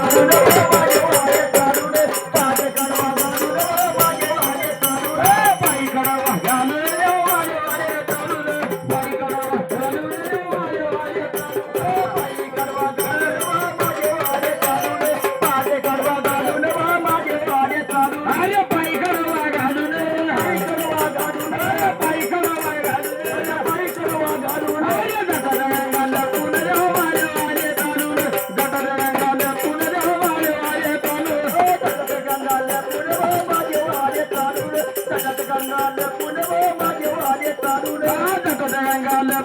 Thank you.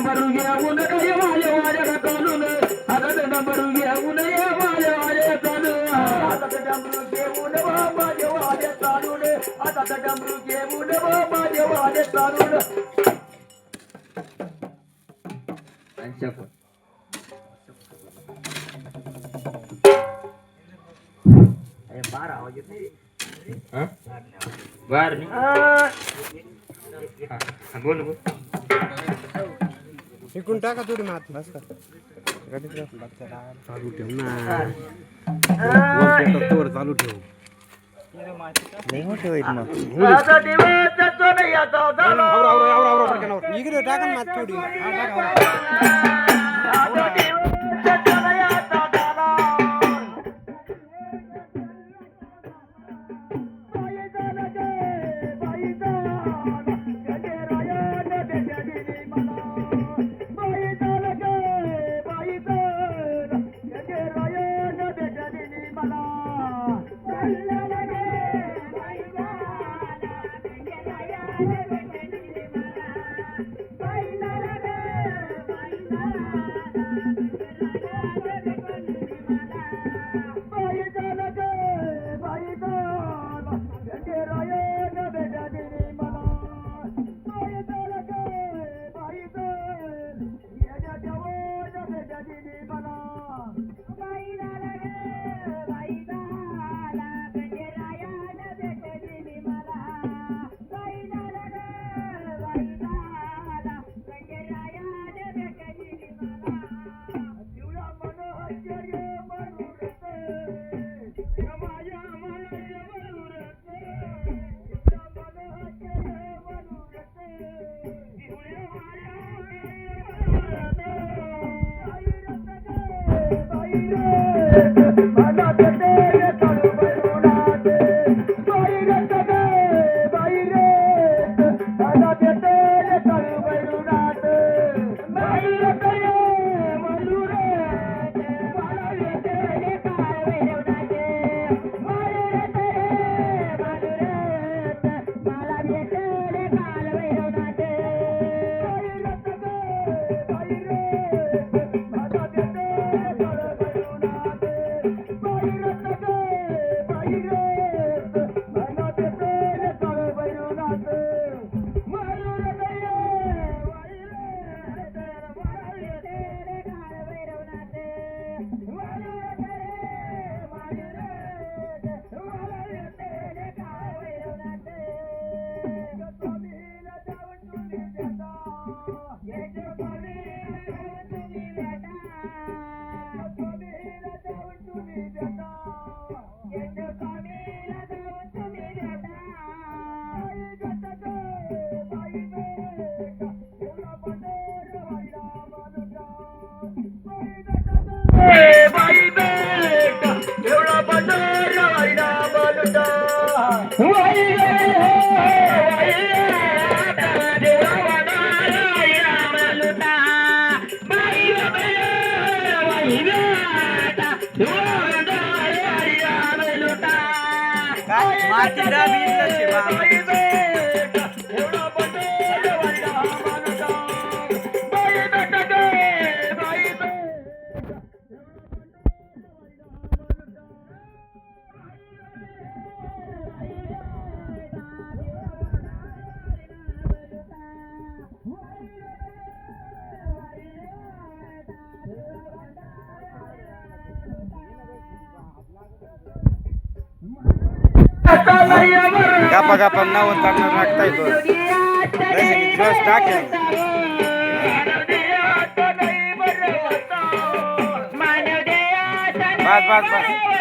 माझ्या माझ्या कानून? हातात नंबर घेऊन माझ्या माझ्या कानून? हातात डमरू घेऊन माझ्या माझ्या कानून? हातात डमरू घेऊन माझ्या माझ्या कानून? बार आवाज येत बार बोल बोल. फेकून टाका थोडी मात. बस का चालू ठेव ना. तोर चालू ठेव. नाही इकडे टाका मात थोडी. Thank you. Why మాతిరా వీళ్ళ శివామ आता नाही बरं गप्पा गप्पा नाव टाकणार तो दिवस टाकेल बस बस बस.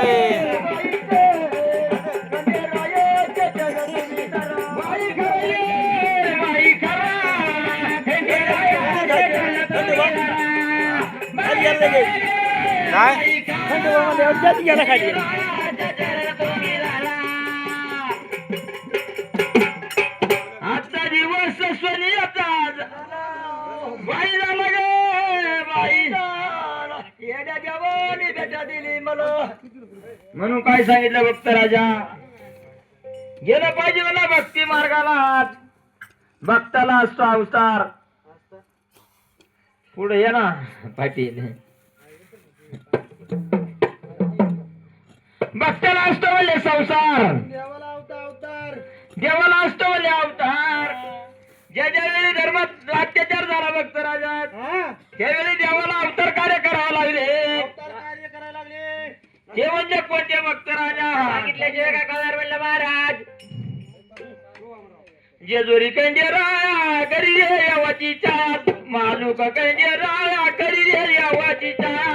ऐ, काय आजचा म्हणून काय सांगितलं भक्त राजा? गेलं पाहिजे ना भक्ती मार्गाला भक्ताला असतो अवतार. पुढे ये ना पाटील भक्ताला असतो म्हणले संसार. देवाला असतो म्हणले अवतार. ज्या ज्या वेळी धर्मात अत्याचार झाला भक्त राजा त्यावेळी देवाला अवतार कार्य करावं लागले. ते म्हणजे कोणते भक्त राजा? सांगितल्याशिवाय काय कळणार म्हणलं महाराज? जेजुरी कंजे राया करी रे यावाची चात मालूक कंजे राया करी रे यावाची चात